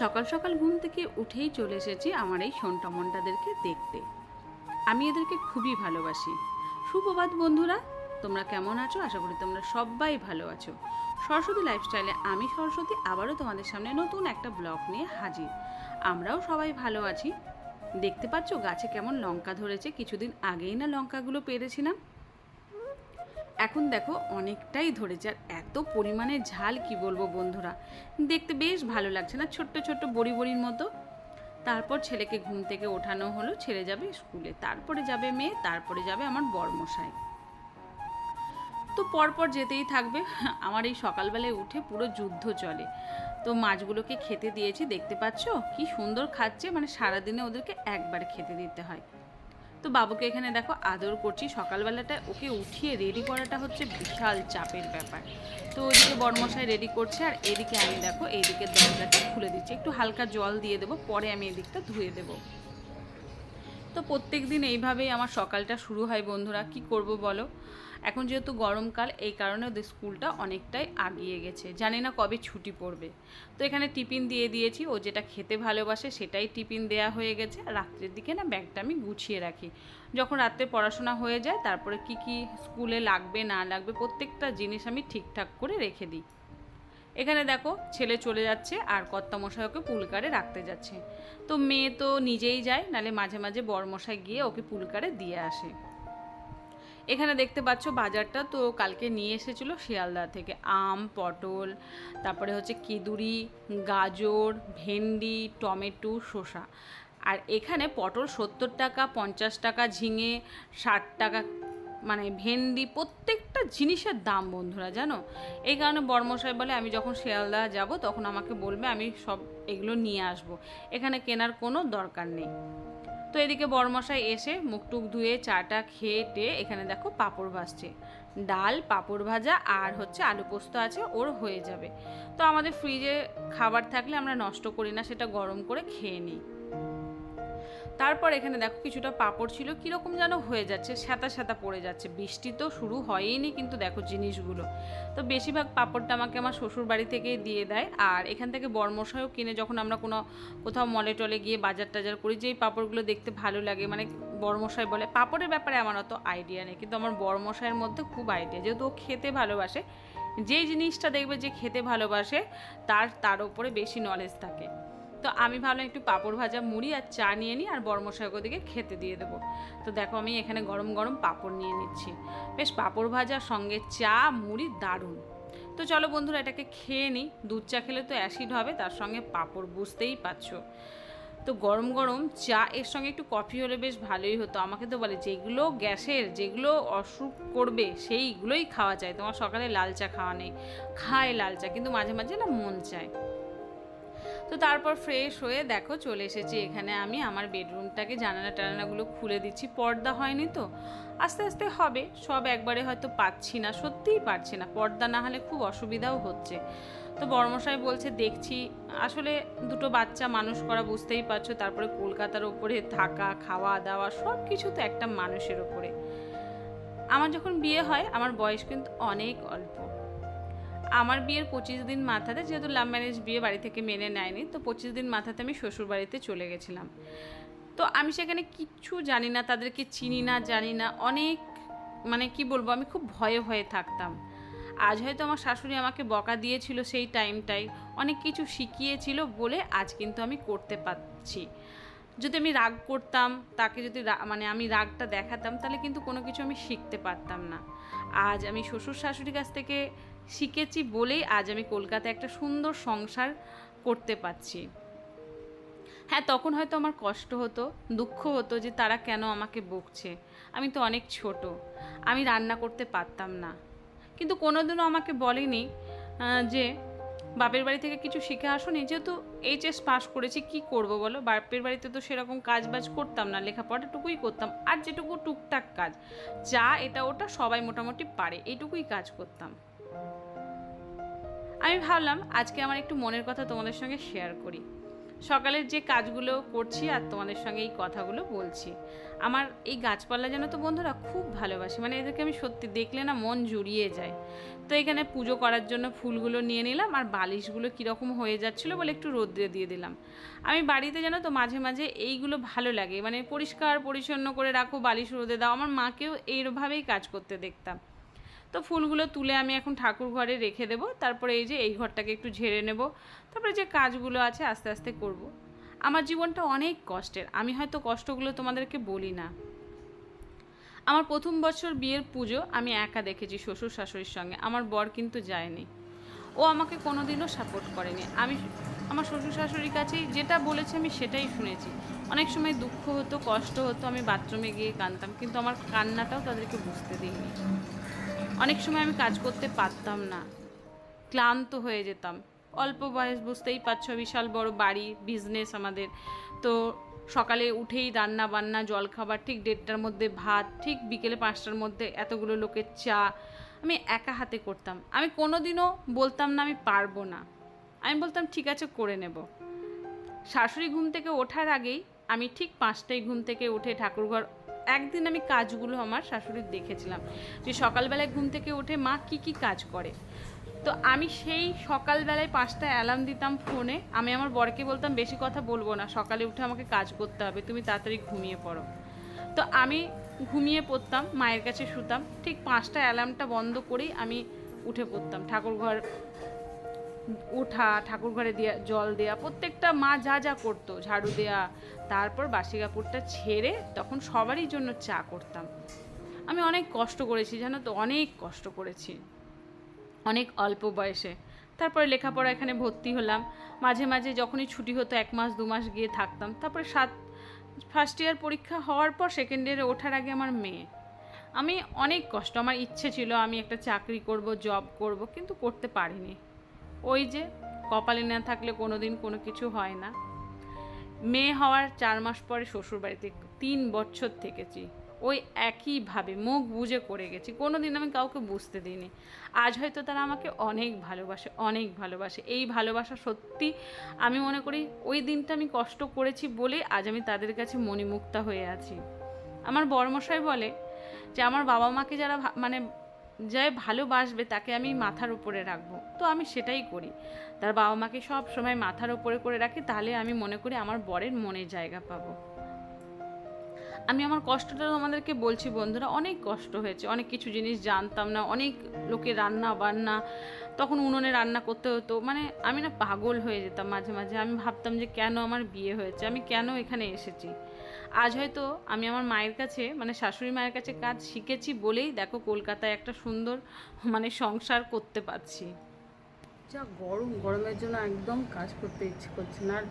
সকাল সকাল ঘুম থেকে উঠেই চলে এসেছি আমার এই সন্টামন্টাদেরকে দেখতে। আমি এদেরকে খুবই ভালোবাসি। সুপ্রভাত বন্ধুরা, তোমরা কেমন আছো? আশা করি তোমরা সবাই ভালো আছো। সরস্বতী লাইফস্টাইলে আমি সরস্বতী আবারও তোমাদের সামনে নতুন একটা ব্লগ নিয়ে হাজির। আমরাও সবাই ভালো আছি। দেখতে পাচ্ছ, গাছে কেমন লঙ্কা ধরেছে। কিছুদিন আগেই না লঙ্কাগুলো পেরেছিলাম। এখন দেখো অনেকটাই ধরেছে আর এত পরিমাণে ঝাল কি বলব বন্ধুরা। দেখতে বেশ ভালো লাগছে না ছোট্ট ছোট্ট বড়ি বড়ির মতো। তারপর ছেলেকে ঘুম থেকে ওঠানো হলো ছেড়ে যাবে স্কুলে, তারপরে যাবে মেয়ে, তারপরে যাবে আমার বরমশাই। তো পরপর যেতেই থাকবে, আমার এই সকালবেলায় উঠে পুরো যুদ্ধ চলে। তো মাছগুলোকে খেতে দিয়েছি, দেখতে পাচ্ছ? কি সুন্দর খাচ্ছে মানে সারাদিনে ওদেরকে একবার খেতে দিতে হয়। তো বাবুকে এখানে দেখো আদর করছি। সকালবেলাটা ওকে উঠিয়ে রেডি করাটা হচ্ছে বিশাল চাপের ব্যাপার। তো ওইদিকে বর্মশাই রেডি করছে আর এদিকে আমি দেখো, এইদিকে দরজাটা খুলে দিচ্ছি। একটু হালকা জল দিয়ে দেবো, পরে আমি এদিকটা ধুয়ে দেবো। তো প্রত্যেক দিন এইভাবেই আমার সকালটা শুরু হয় বন্ধুরা। কি করব বলো? এখন যেহেতু গরমকাল, এই কারণে ওদের স্কুলটা অনেকটাই আগিয়ে গেছে। জানি না কবে ছুটি পড়বে। তো এখানে টিফিন দিয়ে দিয়েছি, ও যেটা খেতে ভালোবাসে সেটাই টিফিন দেয়া হয়ে গেছে। রাত্রের দিকে না ব্যাগটা আমি গুছিয়ে রাখি। যখন রাত্রে পড়াশোনা হয়ে যায়, তারপরে কি কি স্কুলে লাগবে, না লাগবে, প্রত্যেকটা জিনিস আমি ঠিকঠাক করে রেখে দিই। এখানে দেখো, ছেলে চলে যাচ্ছে আর কর্তামশাই ওকে পুলকারে রাখতে যাচ্ছে। তো মেয়ে তো নিজেই যায়, নালে মাঝে মাঝে বরমশাই গিয়ে ওকে পুলকারে দিয়ে আসে। এখানে দেখতে পাচ্ছ বাজারটা, তো কালকে নিয়ে এসেছিল শিয়ালদা থেকে। আম, পটল, তারপরে হচ্ছে কিদুরি, গাজর, ভেন্ডি, টমেটো, শসা। আর এখানে পটল সত্তর টাকা, পঞ্চাশ টাকা, ঝিঙে ষাট টাকা মানে ভেন্ডি প্রত্যেকটা জিনিসের দাম বন্ধুরা, জানো? এই কারণে বর্মশাই বলে, আমি যখন শিয়ালদা যাব, তখন আমাকে বলবে, আমি সব এগুলো নিয়ে আসব। এখানে কেনার কোনো দরকার নেই। তো এদিকে বড়মশাই এসে মুখ টুক ধুয়ে চাটা খেয়ে টেয়ে এখানে দেখো পাঁপড় ভাজছে। ডাল, পাঁপড় ভাজা আর হচ্ছে আলু পোস্ত আছে, ওর হয়ে যাবে। তো আমাদের ফ্রিজে খাবার থাকলে আমরা নষ্ট করি না, সেটা গরম করে খেয়ে নিই। তারপর এখানে দেখো কিছুটা পাপড় ছিল। কীরকম যেন হয়ে যাচ্ছে সাঁতা সাঁতা পড়ে যাচ্ছে। বৃষ্টি তো শুরু হয়ইনি কিন্তু দেখো জিনিসগুলো। তো বেশিরভাগ পাপড়টা আমাকে আমার শ্বশুর বাড়ি থেকেই দিয়ে দেয়। আর এখান থেকে বর্মশাইও কিনে যখন আমরা কোনো, কোথাও মলে টলে গিয়ে বাজার টাজার করি, যেই পাপড়গুলো দেখতে ভালো লাগে মানে বর্মশাই বলে, পাপড়ের ব্যাপারে আমার অত আইডিয়া নেই। কিন্তু আমার বর্মশাইয়ের মধ্যে খুব আইডিয়া যেহেতু ও খেতে ভালোবাসে, যেই জিনিসটা দেখবে যে খেতে ভালোবাসে, তার তার উপরে বেশি নলেজ থাকে। তো আমি ভাবলাম একটু পাঁপড় ভাজা মুড়ি আর চা নিয়ে নিই, আর বর্মশাইক ওদিকে খেতে দিয়ে দেবো। তো দেখো আমি এখানে গরম গরম পাঁপড় নিয়ে নিচ্ছি। বেশ, পাঁপড় ভাজার সঙ্গে চা, মুড়ি দারুণ। তো চলো বন্ধুরা, এটাকে খেয়ে নিই। দুধ চা খেলে তো অ্যাসিড হবে, তার সঙ্গে পাঁপড় বুঝতেই পারছ। তো গরম গরম চা, এর সঙ্গে একটু কফি হলে বেশ ভালোই হতো। আমাকে তো বলে, যেগুলো গ্যাসের, যেগুলো অসুখ করবে, সেইগুলোই খাওয়া চাই তোমার সকালে লাল চা খাওয়া নেই। খায় লাল চা, কিন্তু মাঝে মাঝে না মন চায়। তো তারপর ফ্রেশ হয়ে দেখো চলে এসেছি এখানে আমি। আমার বেডরুমটাকে জানালা টানালাগুলো খুলে দিচ্ছি। পর্দা হয়নি তো? আস্তে আস্তে হবে। সব একবারে হয়তো পাচ্ছি না, সত্যিই পারছি না। পর্দা না হলে খুব অসুবিধাও হচ্ছে। তো বর্মশাই বলছে, দেখছি। আসলে দুটো বাচ্চা মানুষ করা বুঝতেই পারছ, তারপরে কলকাতার ওপরে থাকা, খাওয়া দাওয়া সব কিছু তো একটা মানুষের ওপরে। আমার যখন বিয়ে হয়, আমার বয়স কিন্তু অনেক অল্প। আমার বিয়ের পঁচিশ দিন মাথাতে, যেহেতু লাভ ম্যারেজ বিয়ে বাড়ি থেকে মেনে নেয়নি, তো পঁচিশ দিন মাথাতে আমি শ্বশুর বাড়িতে চলে গেছিলাম। তো আমি সেখানে কিচ্ছু জানি না, তাদেরকে চিনি না, জানি না, অনেক মানে কি বলব, আমি খুব ভয়ে ভয়ে থাকতাম। আজ হয়তো আমার শাশুড়ি আমাকে বকা দিয়েছিল সেই টাইমটাই, অনেক কিছু শিখিয়েছিল বলে আজ কিন্তু আমি করতে পারছি। যদি আমি রাগ করতাম, তাকে যদি মানে আমি রাগটা দেখাতাম, তাহলে কিন্তু কোনো কিছু আমি শিখতে পারতাম না। আজ আমি শ্বশুর শাশুড়ির কাছ থেকে শিখেছি বলেই আজ আমি কলকাতায় একটা সুন্দর সংসার করতে পারছি। হ্যাঁ তখন হয়তো আমার কষ্ট হতো, দুঃখ হতো যে তারা কেন আমাকে বকছে। আমি তো অনেক ছোট, আমি রান্না করতে পারতাম না। কিন্তু কোনোদিনও আমাকে বলেনি যে বাপের বাড়ি থেকে কিছু শিখে আসোনি, যেহেতু এইচএস পাস করেছি, কি করব বলো? বাপের বাড়িতে তো সেরকম কাজ বাজ করতাম না, লেখাপড়াটুকুই করতাম, আর যেটুকু টুকটাক কাজ, যা এটা ওটা সবাই মোটামুটি পারে, এইটুকুই কাজ করতাম। আমি ভাবলাম আজকে আমার একটু মনের কথা তোমাদের সঙ্গে শেয়ার করি। সকালের যে কাজগুলো করছি আর তোমাদের সঙ্গে এই কথাগুলো বলছি। আমার এই গাছপালা যেন তো বন্ধুরা খুব ভালোবাসি মানে এদেরকে আমি সত্যি দেখলে না মন জুড়িয়ে যায়। তো এখানে পুজো করার জন্য ফুলগুলো নিয়ে নিলাম আর বালিশগুলো কীরকম হয়ে যাচ্ছিল বলে একটু রোদ্রে দিয়ে দিলাম। আমি বাড়িতে যেন তো মাঝে মাঝে এইগুলো ভালো লাগে মানে পরিষ্কার পরিচ্ছন্ন করে রাখো, বালিশ রোদে দাও। আমার মাকেও এইভাবেই কাজ করতে দেখতাম। তো ফুলগুলো তুলে আমি এখন ঠাকুর ঘরে রেখে দেবো। তারপরে এই যে এই ঘরটাকে একটু ঝেড়ে নেব। তারপরে যে কাজগুলো আছে আস্তে আস্তে করব। আমার জীবনটা অনেক কষ্টের। আমি হয়তো কষ্টগুলো তোমাদেরকে বলি না। আমার প্রথম বছর বিয়ের পুজো আমি একা দেখেছি শ্বশুর শাশুড়ির সঙ্গে। আমার বর কিন্তু যায়নি। ও আমাকে কোনোদিনও সাপোর্ট করেনি। আমি আমার শ্বশুর শাশুড়ির কাছেই যেটা বলেছে আমি সেটাই শুনেছি। অনেক সময় দুঃখ হতো, কষ্ট হতো। আমি বাথরুমে গিয়ে কাঁদতাম। কিন্তু আমার কান্নাটাও তাদেরকে বুঝতে দিইনি। অনেক সময় আমি কাজ করতে পারতাম না। ক্লান্ত হয়ে যেতাম। অল্প বয়স বুঝতেই পারছ, বিশাল বড় বাড়ি বিজনেস আমাদের। তো সকালে উঠেই রান্না বান্না জলখাবার, ঠিক দেড়টার মধ্যে ভাত, ঠিক বিকেলে পাঁচটার মধ্যে এতগুলো লোকের চা আমি একা হাতে করতাম। আমি কোনোদিনও বলতাম না আমি পারব না। আমি বলতাম, ঠিক আছে, করে নেব। শাশুড়ি ঘুম থেকে ওঠার আগেই আমি ঠিক পাঁচটায় ঘুম থেকে উঠে ঠাকুরঘর একদিন আমি কাজগুলো আমার শাশুড়ির দেখেছিলাম যে সকালবেলায় ঘুম থেকে উঠে মা কি কি কাজ করে। তো আমি সেই সকালবেলায় পাঁচটা অ্যালার্ম দিতাম ফোনে আমি আমার বরকে বলতাম, বেশি কথা বলব না, সকালে উঠে আমাকে কাজ করতে হবে, তুমি তাড়াতাড়ি ঘুমিয়ে পড়ো। তো আমি ঘুমিয়ে পড়তাম, মায়ের কাছে শুতাম। ঠিক পাঁচটা অ্যালার্মটা বন্ধ করেই আমি উঠে পড়তাম। ঠাকুরঘর ওঠা ঠাকুর ঘরে দেওয়া জল দেয়া, প্রত্যেকটা মা যা যা করতো, ঝাড়ু দেয়া, তারপর বাসি কাপড়টা ছেড়ে তখন সবারই জন্য চা করতাম। আমি অনেক কষ্ট করেছি, জানো তো? অনেক কষ্ট করেছি। অনেক অল্প বয়সে। তারপরে লেখাপড়া এখানে ভর্তি হলাম। মাঝে মাঝে যখনই ছুটি হতো, এক মাস, দু মাস গিয়ে থাকতাম। তারপরে সাত ফার্স্ট ইয়ার পরীক্ষা হওয়ার পর সেকেন্ড ইয়ারে ওঠার আগে আমার মেয়ে। আমি অনেক কষ্ট, আমার ইচ্ছে ছিল আমি একটা চাকরি করব জব করব, কিন্তু করতে পারিনি। ওই যে কপালে না থাকলে কোনো দিন কোনো কিছু হয় না। মেয়ে হওয়ার চার মাস পরে শ্বশুরবাড়িতে তিন বছর থেকেছি। ওই একইভাবে মুখ বুঝে করে গেছি। কোনো দিন আমি কাউকে বুঝতে দিইনি। আজ হয়তো তারা আমাকে অনেক ভালোবাসে অনেক ভালোবাসে। এই ভালোবাসা সত্যি আমি মনে করি ওই দিনটা আমি কষ্ট করেছি বলে আজ আমি তাদের কাছে মণিমুক্তা হয়ে আছি। আমার বড়মশাই বলে যে, আমার বাবা মাকে যারা মানে যে ভালোবাসবে তাকে আমি মাথার উপরে রাখব। তো আমি সেটাই করি। তার বাবা মাকে সব সময় মাথার উপরে করে রাখি, তাহলে আমি মনে করি আমার বরের মনে জায়গা পাবো। আমি আমার কষ্টটা আমাদেরকে বলছি বন্ধুরা, অনেক কষ্ট হয়েছে। অনেক কিছু জিনিস জানতাম না, অনেক লোকে রান্না বান্না তখন উনুনে রান্না করতে হতো। মানে আমি না পাগল হয়ে যেতাম মাঝে মাঝে। আমি ভাবতাম যে কেন আমার বিয়ে হয়েছে? আমি কেন এখানে এসেছি? আজ হয়তো আমি আমার মায়ের কাছে মানে শাশুড়ি মায়ের কাছে কাজ শিখেছি বলেই দেখো কলকাতায় একটা সুন্দর মানে সংসার করতে পারছি। যা গরম, গরমের জন্য একদম কাজ করতে ইচ্ছে করছে না। আর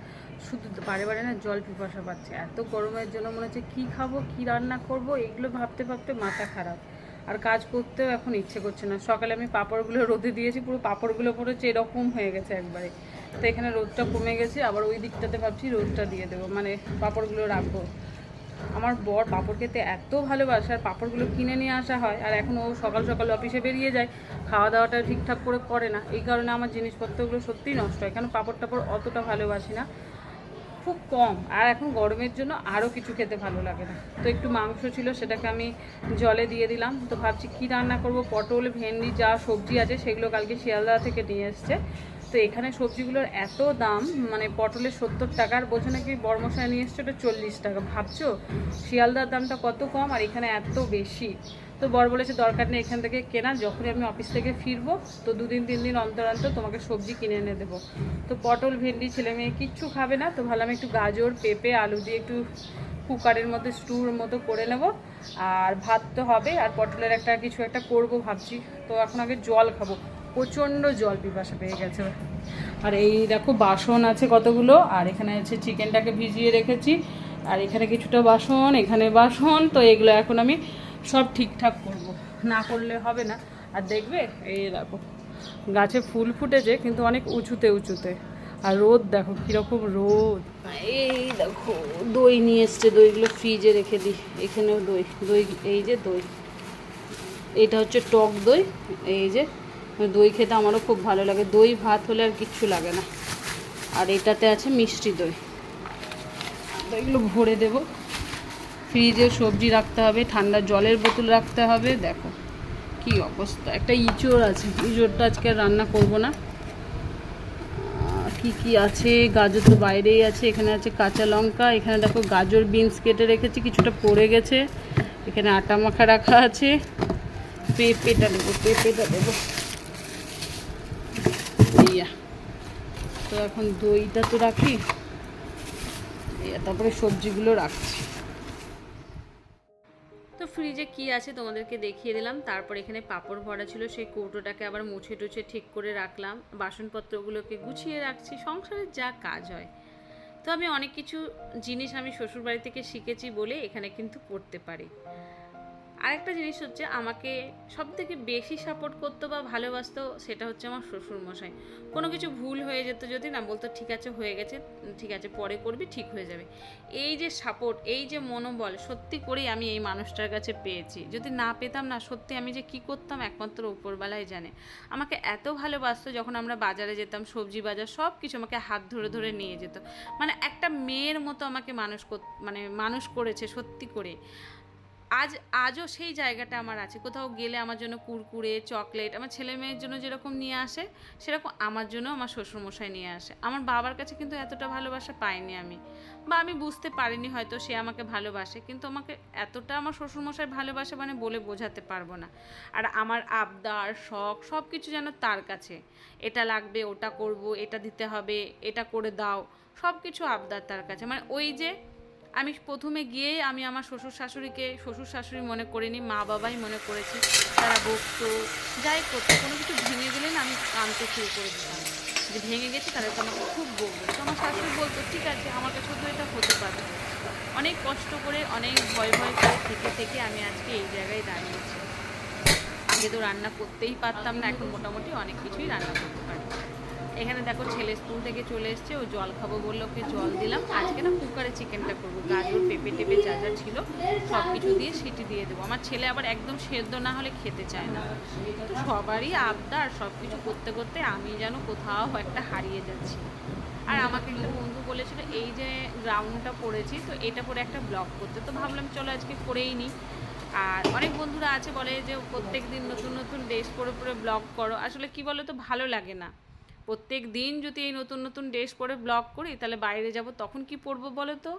শুধু বারে বারে না জল পিপাসা পাচ্ছে। এত গরমের জন্য মনে হচ্ছে কী খাব, কী রান্না করব এগুলো ভাবতে ভাবতে মাথা খারাপ। আর কাজ করতেও এখন ইচ্ছে করছে না। সকালে আমি পাঁপড়গুলো রোদে দিয়েছি, পুরো পাঁপড়গুলো পড়েছে এরকম হয়ে গেছে একবারে। তো এখানে রোদটা কমে গেছে, আবার ওই দিকটাতে ভাবছি রোদটা দিয়ে দেবো মানে পাঁপড়গুলো রাখব। আমার বর পাঁপড় খেতে এত ভালোবাসে, আর পাঁপড়গুলো কিনে নিয়ে আসা হয়, আর এখন ও সকাল সকাল অফিসে বেরিয়ে যায় খাওয়া দাওয়াটা ঠিকঠাক করে করে না। এই কারণে আমার জিনিসপত্রগুলো সত্যিই নষ্ট হয়, কেন পাঁপড় টাপড় অতটা ভালোবাসি না। খুব কম, আর এখন গরমের জন্য আরও কিছু খেতে ভালো লাগে না। তো একটু মাংস ছিল, সেটাকে আমি জলে দিয়ে দিলাম। তো ভাবছি কী রান্না করব? পটল, ভেন্ডি, যা সবজি আছে, সেগুলো কালকে শিয়ালদা থেকে নিয়ে এসছে। তো এখানে সবজিগুলোর এত দাম মানে পটলের সত্তর টাকার বোঝো নাকি বর্মশাই নিয়ে এসছে ওটা চল্লিশ টাকা। ভাবছ? শিয়ালদার দামটা কত কম আর এখানে এত বেশি? তো বর বলেছে, দরকার নেই এখান থেকে কেনা, যখনই আমি অফিস থেকে ফিরবো, তো দুদিন, তিন দিন অন্তর অন্তর তোমাকে সবজি কিনে এনে দেবো। তো পটল, ভেন্ডি, ছেলে মেয়ে কিচ্ছু খাবে না, তো ভাবলাম একটু গাজর, পেঁপে, আলু দিয়ে একটু কুকারের মধ্যে স্টুর মতো করে নেব। আর ভাত তো হবে, আর পটলের একটা কিছু একটা করব ভাবছি। তো এখন আগে জল খাব। প্রচণ্ড জল পিপাসা পেয়ে গেছে। আর এই দেখো বাসন আছে কতগুলো, আর এখানে আছে চিকেনটাকে ভিজিয়ে রেখেছি। আর এখানে কিছুটা বাসন, এখানে বাসন, তো এগুলো এখন আমি সব ঠিকঠাক করব। না করলে হবে না। আর দেখবে, এই দেখো, গাছে ফুল ফুটেছে, কিন্তু অনেক উঁচুতে উঁচুতে। আর রোদ দেখো, কীরকম রোদ। এই দেখো, দই নিয়ে এসছে, দইগুলো ফ্রিজে রেখে দিই। এখানেও দই দই, এই যে দই। এটা হচ্ছে টক দই, এই যে দই খেতে আমারও খুব ভালো লাগে। দই, ভাত হলে আর কিচ্ছু লাগে না। আর এটাতে আছে মিষ্টি দই। তো এগুলো ভরে দেব। ফ্রিজে সবজি রাখতে হবে, ঠান্ডা জলের বোতল রাখতে হবে। দেখো কি অবস্থা। একটা ইঁচড় আছে। ইঁচড়টা আজকে রান্না করব না। কি কি আছে? গাজর তো বাইরেই আছে। এখানে আছে কাঁচা লঙ্কা। এখানে দেখো গাজর বিনস কেটে রেখেছি। কিছুটা পড়ে গেছে। এখানে আটা মাখা রাখা আছে। পেঁপেটা দেবো পেঁপেটা দেবো। তো এখন দইটা তো রাখি। তারপরে সবজিগুলো রাখছি। তো ফ্রিজে কি আছে তোমাদেরকে দেখিয়ে দিলাম। তারপর এখানে পাঁপড় ভরা ছিল, সেই কৌটোটাকে আবার মুছে টুছে ঠিক করে রাখলাম। বাসনপত্রগুলোকে গুছিয়ে রাখছি সংসারের যা কাজ হয়। তো আমি অনেক কিছু জিনিস আমি শ্বশুরবাড়ি থেকে শিখেছি বলে এখানে কিন্তু করতে পারি। আরেকটা জিনিস হচ্ছে আমাকে সব থেকে বেশি সাপোর্ট করতো বা ভালোবাসতো সেটা হচ্ছে আমার শ্বশুর মশাই কোনো কিছু ভুল হয়ে যেত যদি না বলতো, ঠিক আছে, হয়ে গেছে, ঠিক আছে, পরে করবি, ঠিক হয়ে যাবে। এই যে সাপোর্ট এই যে মনোবল, সত্যি করেই আমি এই মানুষটার কাছে পেয়েছি। যদি না পেতাম না, সত্যি আমি যে কি করতাম একমাত্র উপরবেলায় জানে। আমাকে এত ভালোবাসতো যখন আমরা বাজারে যেতাম, সবজি বাজার সব কিছু আমাকে হাত ধরে ধরে নিয়ে যেত। মানে একটা মেয়ের মতো আমাকে মানুষ মানে মানুষ করেছে সত্যি করে আজ, আজও সেই জায়গাটা আমার আছে। কোথাও গেলে আমার জন্য কুরকুরে, চকলেট, আমার ছেলে মেয়ের জন্য যেরকম নিয়ে আসে, সেরকম আমার জন্য আমার শ্বশুরমশাই নিয়ে আসে। আমার বাবার কাছে কিন্তু এতটা ভালোবাসা পাইনি আমি। বা আমি বুঝতে পারিনি হয়তো সে আমাকে ভালোবাসে, কিন্তু আমাকে এতটা আমার শ্বশুরমশাই ভালোবাসে মানে বলে বোঝাতে পারব না। আর আমার আবদার, শখ সব কিছু যেন তার কাছে। এটা লাগবে, ওটা করব, এটা দিতে হবে, এটা করে দাও সব কিছু আবদার তার কাছে। মানে ওই যে আমি প্রথমে গিয়ে আমি আমার শ্বশুর শাশুড়িকে, শ্বশুর শাশুড়ি মনে করিনি, মা বাবাই মনে করেছি, তারা বকতো, যাই করতো, কোনো কিছু ভেঙে গেলে না আমি কানতে শুরু করে দিতাম। যে ভেঙে গেছে তাদের আমাকে খুব বকবে। তো আমার শাশুড়ি বলতো, ঠিক আছে, আমার কাছে তো এটা হতে পারে। অনেক কষ্ট করে, অনেক ভয় ভয় করে থেকে থেকে আমি আজকে এই জায়গায় দাঁড়িয়েছি। আগে তো রান্না করতেই পারতাম না, এখন মোটামুটি অনেক কিছুই রান্না করতে এখানে দেখো ছেলে স্কুল থেকে চলে এসছে, ও জল খাব বলল, ওকে জল দিলাম। আজকে না কুকারে চিকেনটা করব, গাজর, পেঁপে টেপে যা যা ছিল সব কিছু দিয়ে সিটি দিয়ে দেবো। আমার ছেলে আবার একদম সেদ্ধ না হলে খেতে চায় না। তো সবারই আবদার সব কিছু করতে করতে আমি যেন কোথাও একটা হারিয়ে যাচ্ছি। আর আমাকে একটা বন্ধু বলেছিল, এই যে গ্রাউন্ডটা পড়েছি, তো এটা পরে একটা ব্লগ করতে। তো ভাবলাম চলো আজকে করেই নিই। আর অনেক বন্ধুরা আছে বলে যে প্রত্যেক দিন নতুন নতুন ড্রেস পরে পরে ব্লগ করো। আসলে কি বলো তো ভালো লাগে না। প্রত্যেক দিন যদি এই নতুন নতুন ড্রেস পরে ব্লগ করি, তাহলে বাইরে যাব, তখন কি পরবো বলো তো?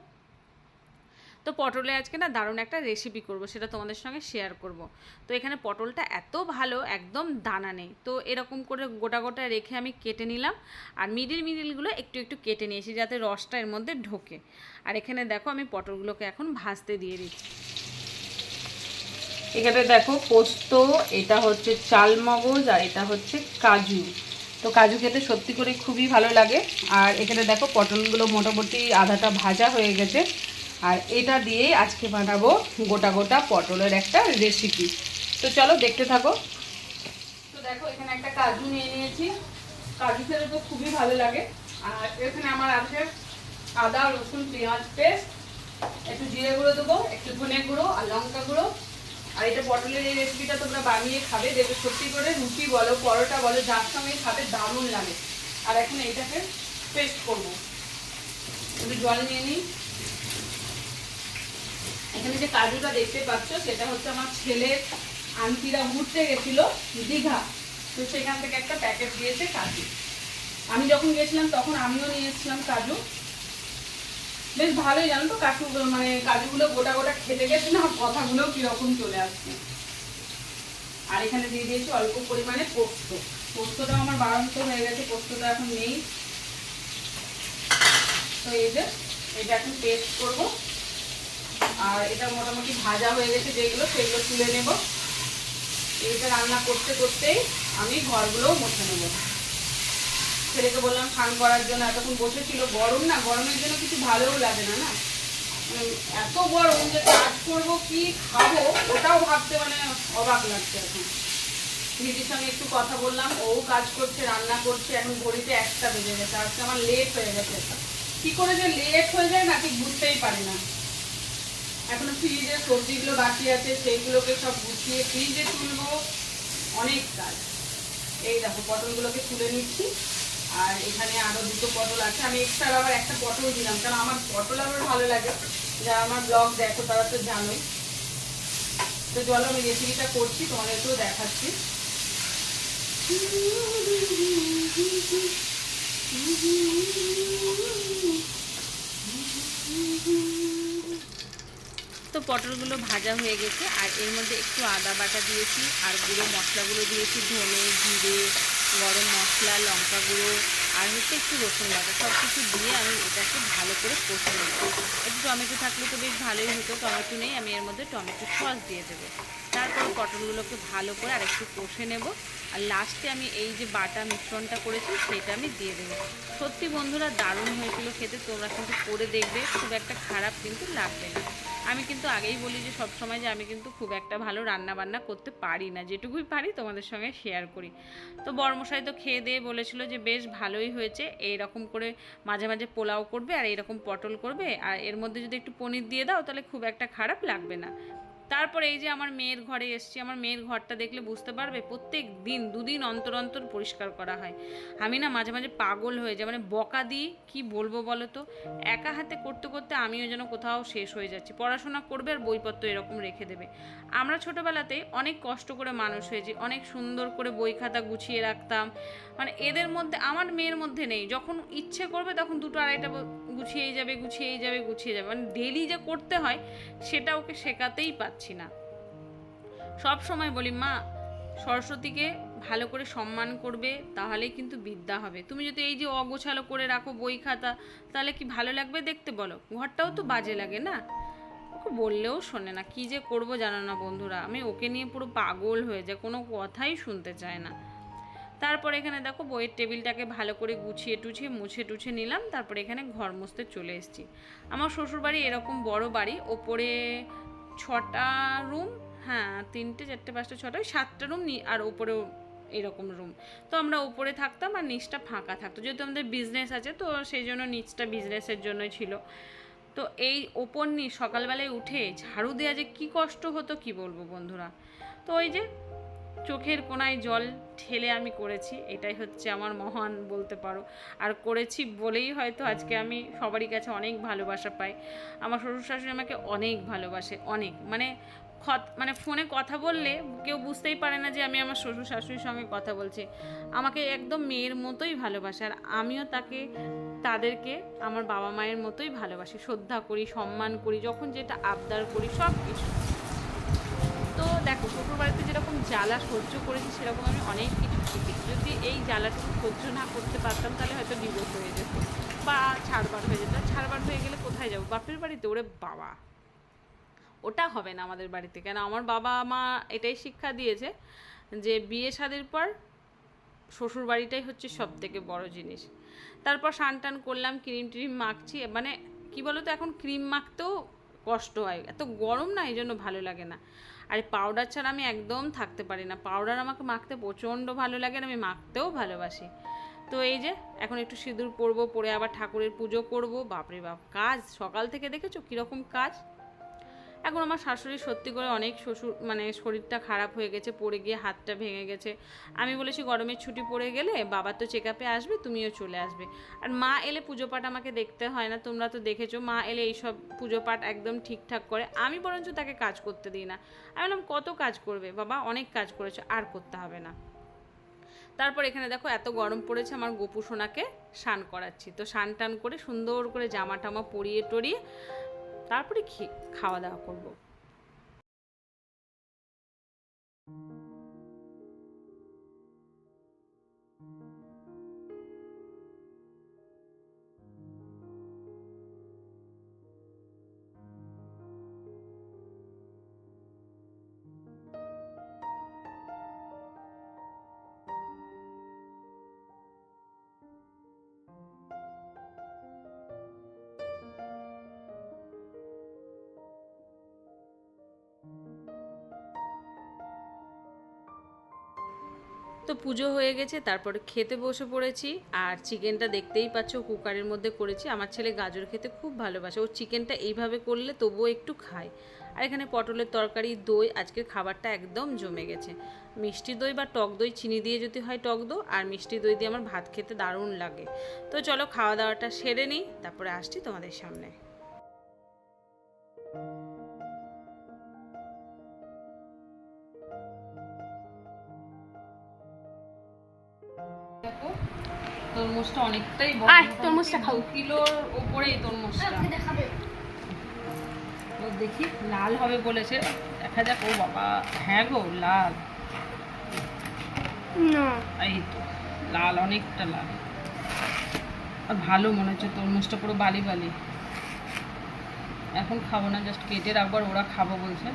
তো পটলে আজকে না দারুণ একটা রেসিপি করব, সেটা তোমাদের সঙ্গে শেয়ার করব। তো এখানে পটলটা এত ভালো, একদম দানা নেই। তো এরকম করে গোটা গোটা রেখে আমি কেটে নিলাম, আর মিডিল মিডিলগুলো একটু একটু কেটে নিয়েছি, যাতে রসটা এর মধ্যে ঢোকে। আর এখানে দেখো আমি পটলগুলোকে এখন ভাজতে দিয়ে দিচ্ছি। এখানে দেখো পোস্ত, এটা হচ্ছে চাল মগজ আর এটা হচ্ছে কাজু। তো কাজু খেতে সত্যি করে খুবই ভালো লাগে। আর এখানে দেখো পটলগুলো মোটামুটি আধাটা ভাজা হয়ে গেছে। আর এটা দিয়েই আজকে বানাবো গোটা গোটা পটলের একটা রেসিপি তো চলো দেখতে থাকো। তো দেখো এখানে একটা কাজু নিয়ে নিয়েছি। কাজু খেতে তো খুবই ভালো লাগে। আর এখানে আমার আছে আদা, রসুন, পেঁয়াজ, পেস্ট। একটু জিরে গুঁড়ো দেবো, একটু ধনে গুঁড়ো আর লঙ্কা গুঁড়ো। আর এটা পটলের এই রেসিপিটা তোমরা বানিয়ে খাবে দেখবে সত্যি করে, রুটি বলো, পরোটা বলো, যার সঙ্গে খাবে দারুণ লাগে। আর এখন এইটাকে পেস্ট করব। একটু জল নিয়ে নিই। এখানে যে কাজুটা দেখতে পাচ্ছ, সেটা হচ্ছে আমার ছেলের আন্টিরা ঘুরতে গেছিল দীঘা। তো সেখান থেকে একটা প্যাকেট দিয়েছে কাজু। আমি যখন গেছিলাম, তখন আমিও নিয়ে এসেছিলাম কাজু। বেশ ভালোই জানো তো কাজু মানে কাজুগুলো গোটা গোটা খেতে গেছে না কথাগুলো কীরকম চলে আসছে। আর এখানে দিয়ে দিয়েছি অল্প পরিমাণে পোস্ত। পোস্তটা আমার বাড়ন্ত হয়ে গেছে, পোস্তটা এখন নেই। তো এই যে, এটা এখন পেস্ট করব। আর এটা মোটামুটি ভাজা হয়ে গেছে যেগুলো, সেগুলো তুলে নেব। এইটা রান্না করতে করতেই আমি ঘরগুলোও মুছে নেব। ছেলেকে বললাম স্নান করার জন্য এতক্ষণ বসেছিল। গরম না, গরমের জন্য কিছু ভালোও লাগে না না? মানে এত গরম যে কাজ করব, কি খাব, ওটাও ভাবতে মানে অবাক লাগছে এখন। দিদির সঙ্গে একটু কথা বললাম, ও কাজ করছে, রান্না করছে, এখন ঘড়িতে একটা বেজে গেছে, আজকে আমার লেট হয়ে গেছে। কি করে যে লেট হয়ে যায় না, ঠিক বুঝতেই পারি না। এখনও ফ্রিজে সবজিগুলো বাকি আছে, সেইগুলোকে সব গুছিয়ে ফ্রিজে তুলবো, অনেক কাজ। এই দেখো, পটলগুলোকে তুলে নিচ্ছি। আর এখানে আরও দুটো পটল আছে। আমি এক্সট্রা আবার একটা পটল দিলাম, কারণ আমার পটল আমার ভালো লাগে। যারা আমার ব্লগ দেখো, তারা তো জানোই। তো চলো, আমি রেসিপিটা করছি, তোমাদেরকেও দেখাচ্ছি। তো পটলগুলো ভাজা হয়ে গেছে, আর এর মধ্যে একটু আদা বাটা দিয়েছি, আর গুঁড়ো মশলাগুলো দিয়েছি, ধনে, জিরে গরম মশলা, লঙ্কা গুঁড়ো আর হচ্ছে একটু রসুন বাটা সব কিছু দিয়ে আমি এটাকে ভালো করে কষে নেব। একটু টমেটো থাকলে তো বেশ ভালোই হতো, টমেটো নেই, আমি এর মধ্যে টমেটো সস দিয়ে দেবো। তারপর পটলগুলোকে ভালো করে আর একটু কষে নেব। আর লাস্টে আমি এই যে বাটা মিশ্রণটা করেছি, সেটা আমি দিয়ে দেবো। সত্যি বন্ধুরা, দারুণ হয়েছিল খেতে, তোমরা কিন্তু করে দেখবে, খুব একটা খারাপ কিন্তু লাগবে না। আমি কিন্তু আগেই বলি যে সব সময় যে আমি কিন্তু খুব একটা ভালো রান্না বান্না করতে পারি না। যেটুকুই পারি তোমাদের সঙ্গে শেয়ার করি। তো বর্মশাই তো খেয়ে দিয়ে বলেছিল যে বেশ ভালোই হয়েছে এই রকম করে মাঝে মাঝে পোলাও করবে আর এরকম পটল করবে। আর এর মধ্যে যদি একটু পনির দিয়ে দাও তাহলে খুব একটা খারাপ লাগবে না। তারপর এই যে আমার মেয়ের ঘরে এসছি, আমার মেয়ের ঘরটা দেখলে বুঝতে পারবে প্রত্যেক দিন, দুদিন অন্তর অন্তর পরিষ্কার করা হয়। আমি না মাঝে মাঝে পাগল হয়ে যাই মানে বকা দিই, কি বলব বলো তো? একা হাতে করতে করতে আমিও যেন কোথাও শেষ হয়ে যাচ্ছি। পড়াশোনা করবে আর বইপত্র এরকম রেখে দেবে। আমরা ছোটোবেলাতে অনেক কষ্ট করে মানুষ হয়েছি, অনেক সুন্দর করে বই খাতা গুছিয়ে রাখতাম। মানে এদের মধ্যে, আমার মেয়ের মধ্যে নেই, যখন ইচ্ছে করবে তখন দুটো আড়াইটা গুছিয়েই যাবে গুছিয়েই যাবে, গুছিয়ে যাবে। মানে ডেলি যে করতে হয়, সেটা ওকে শেখাতেই পাচ্ছি না। সব সময় বলি, মা, সরস্বতীকে ভালো করে সম্মান করবে, তাহলেই কিন্তু বিদ্যা হবে। তুমি যদি এই যে অগোছালো করে রাখো বই খাতা, তাহলে কি ভালো লাগবে দেখতে বলো? ঘরটাও তো বাজে লাগে না? ওকে বললেও শোনে না। কি যে করব জানো না বন্ধুরা? আমি ওকে নিয়ে পুরো পাগল হয়ে যায় কোনো কথাই শুনতে চায় না। তারপর এখানে দেখো বইয়ের টেবিলটাকে ভালো করে গুছিয়ে টুছিয়ে মুছে টুছে নিলাম, তারপরে এখানে ঘর মুছতে চলে এসেছি। আমার শ্বশুরবাড়ি এরকম বড় বাড়ি, ওপরে ছটা রুম হ্যাঁ তিনটে, চারটে, পাঁচটা, ছটা সাতটা রুম আর ওপরেও এরকম রুম। তো আমরা উপরে থাকতাম আর নিচটা ফাঁকা থাকতো। যেহেতু আমাদের বিজনেস আছে, তো সেই জন্য নিচটা বিজনেসের জন্যই ছিল। তো এই ওপর নিচ সকালবেলায় উঠে ঝাড়ু দেওয়া যে কী কষ্ট হতো কি বলব বন্ধুরা? তো ওই যে চোখের কোনায় জল ঠেলে আমি করেছি, এটাই হচ্ছে আমার মহান বলতে পারো। আর করেছি বলেই হয়তো আজকে আমি সবারই কাছে অনেক ভালোবাসা পাই। আমার শ্বশুর শাশুড়ি আমাকে অনেক ভালোবাসে, অনেক। মানে খত মানে ফোনে কথা বললে কেউ বুঝতেই পারে না যে আমি আমার শ্বশুর শাশুড়ির সঙ্গে কথা বলছি। আমাকে একদম মেয়ের মতোই ভালোবাসে আর আমিও তাকে, তাদেরকে আমার বাবা মায়ের মতোই ভালোবাসি। শ্রদ্ধা করি, সম্মান করি, যখন যেটা আবদার করি সব কিছু তো দেখো শ্বশুর বাড়িতে যেরকম জ্বালা সহ্য করেছি সেরকম আমি অনেক কিছু শিখেছি। যদি এই জ্বালাটুকু সহ্য না করতে পারতাম, তাহলে হয়তো ডিভোর্স হয়ে যেত বা ছাড়বার হয়ে যেত। ছাড়বার হয়ে গেলে কোথায় যাব? বাপের বাড়িতে? ওরে বাবা! ওটা হবে না আমাদের বাড়িতে। কেন? আমার বাবা মা এটাই শিক্ষা দিয়েছে যে বিয়ে শাদির পর শ্বশুর বাড়িটাই হচ্ছে সব থেকে বড় জিনিস। তারপর স্নান টান করলাম, ক্রিম ট্রিম মাখছি। মানে কি বলতো? এখন ক্রিম মাখতেও কষ্ট হয়। এত গরম না, এই জন্য ভালো লাগে না। আর পাউডার ছাড়া আমি একদম থাকতে পারি না। পাউডার আমাকে মাখতে প্রচণ্ড ভালো লাগে আর আমি মাখতেও ভালোবাসি। তো এই যে, এখন একটু সিঁদুর পরবো, পরে আবার ঠাকুরের পুজো করব। বাপরে বাপ, কাজ সকাল থেকে দেখেছ কীরকম কাজ? এখন আমার শাশুড়ি সত্যি করে অনেক শ্বশুর মানে শরীরটা খারাপ হয়ে গেছে, পড়ে গিয়ে হাতটা ভেঙে গেছে। আমি বলেছি, গরমের ছুটি পড়ে গেলে বাবা তো চেক আপে আসবে, তুমিও চলে আসবে। আর মা এলে পুজো পাঠ আমাকে দেখতে হয় না, তোমরা তো দেখেছ, মা এলে এইসব পুজো পাঠ একদম ঠিকঠাক করে। আমি বরঞ্চ তাকে কাজ করতে দিই না। আমি বললাম, কত কাজ করবে? বাবা, অনেক কাজ করেছ, আর করতে হবে না। তারপর এখানে দেখো, এত গরম পড়েছে, আমার গোপু সোনাকে স্নান করাচ্ছি। তো স্নান টান করে সুন্দর করে জামা টামা পরিয়ে টরিয়ে তারপরে খাওয়া দাওয়া করব। তো পুজো হয়ে গেছে, তারপরে খেতে বসে পড়েছি। আর চিকেনটা দেখতেই পাচ্ছ, কুকারের মধ্যে করেছি। আমার ছেলে গাজর খেতে খুব ভালোবাসে। ও চিকেনটা এইভাবে করলে তবুও একটু খায়। আর এখানে পটলের তরকারি, দই, আজকের খাবারটা একদম জমে গেছে। মিষ্টি দই বা টক দই, চিনি দিয়ে যদি হয় টক দই, আর মিষ্টি দই দিয়ে আমার ভাত খেতে দারুণ লাগে। তো চলো খাওয়া দাওয়াটা সেরে নিই, তারপরে আসছি তোমাদের সামনে। তরমুজটা অনেকটাই বড়। আয়, তরমুজটা খাও। কিলোর উপরে এই তরমুজটা দেখি লাল হবে বলেছে। দেখা যাক ও বাবা হ্যাঁ গো লাল। না। এই তো লাল অনেকটা লাল। আর ভালো মনে হচ্ছে তরমুজটা পুরো বালি বালি। এখন খাব না জাস্ট কেটে রাখব আর ওরা খাব বলছে।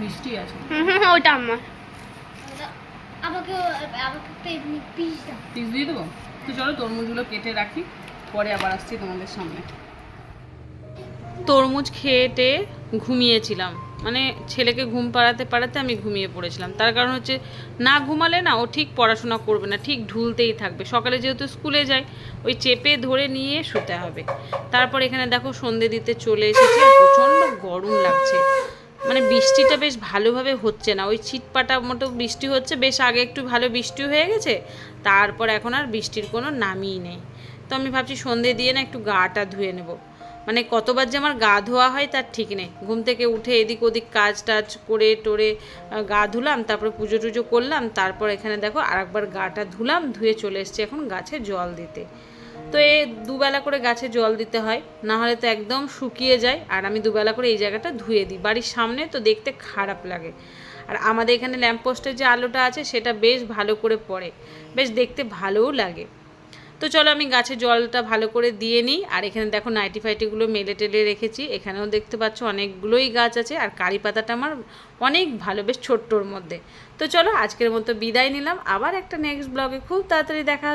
মিষ্টি আছে। ওটা আমার। তরমুজ খেয়েটে ঘুমিয়েছিলাম। মানে ছেলেকে ঘুম পাড়াতে পাড়াতে আমি ঘুমিয়ে পড়েছিলাম। তার কারণ হচ্ছে, না ঘুমালে না ও ঠিক পড়াশোনা করবে না, ঠিক ঢুলতেই থাকবে। সকালে যেহেতু স্কুলে যায়, ওই চেপে ধরে নিয়ে শুতে হবে। তারপর এখানে দেখো সন্ধে দিতে চলে এসেছে, প্রচণ্ড গরম লাগছে। মানে বৃষ্টিটা বেশ ভালোভাবে হচ্ছে না। ওই ছিটপাটা মতো বৃষ্টি হচ্ছে, বেশ আগে একটু ভালো বৃষ্টি হয়ে গেছে, তারপর এখন আর বৃষ্টির কোনো নামই নেই। তো আমি ভাবছি সন্ধে দিয়ে না একটু গাটা ধুয়ে নেব। মানে কতবার যে আমার গা ধোয়া হয় তার ঠিক নেই। ঘুম থেকে উঠে এদিক ওদিক কাজ টাজ করে টোরে গা ধুলাম, তারপরে পুজো টুজো করলাম, তারপর এখানে দেখো আর আরেকবার গাটা ধুলাম, ধুয়ে চলে এসেছি এখন গাছে জল দিতে। তো এ দুবেলা করে গাছে জল দিতে হয়, না হলে তো একদম শুকিয়ে যায়, আর আমি দুবেলা করে এই জায়গাটা ধুয়ে দিই। বাড়ির সামনে তো দেখতে খারাপ লাগে। আর আমাদের এখানে ল্যাম্পপোস্টের যে আলোটা আছে, সেটা বেশ ভালো করে পড়ে। বেশ দেখতে ভালোও লাগে। তো চলো আমি গাছে জলটা ভালো করে দিয়ে নিই। আর এখানে দেখো নাইটি ফাইটিগুলো মেলে টেলে রেখেছি। এখানেও দেখতে পাচ্ছ অনেকগুলোই গাছ আছে। আর কারি পাতাটা আমার অনেক ভালো, বেশ ছোট্টর মধ্যে। তো চলো আজকের মতো বিদায় নিলাম। আবার একটা নেক্সট ব্লগে খুব তাড়াতাড়ি দেখা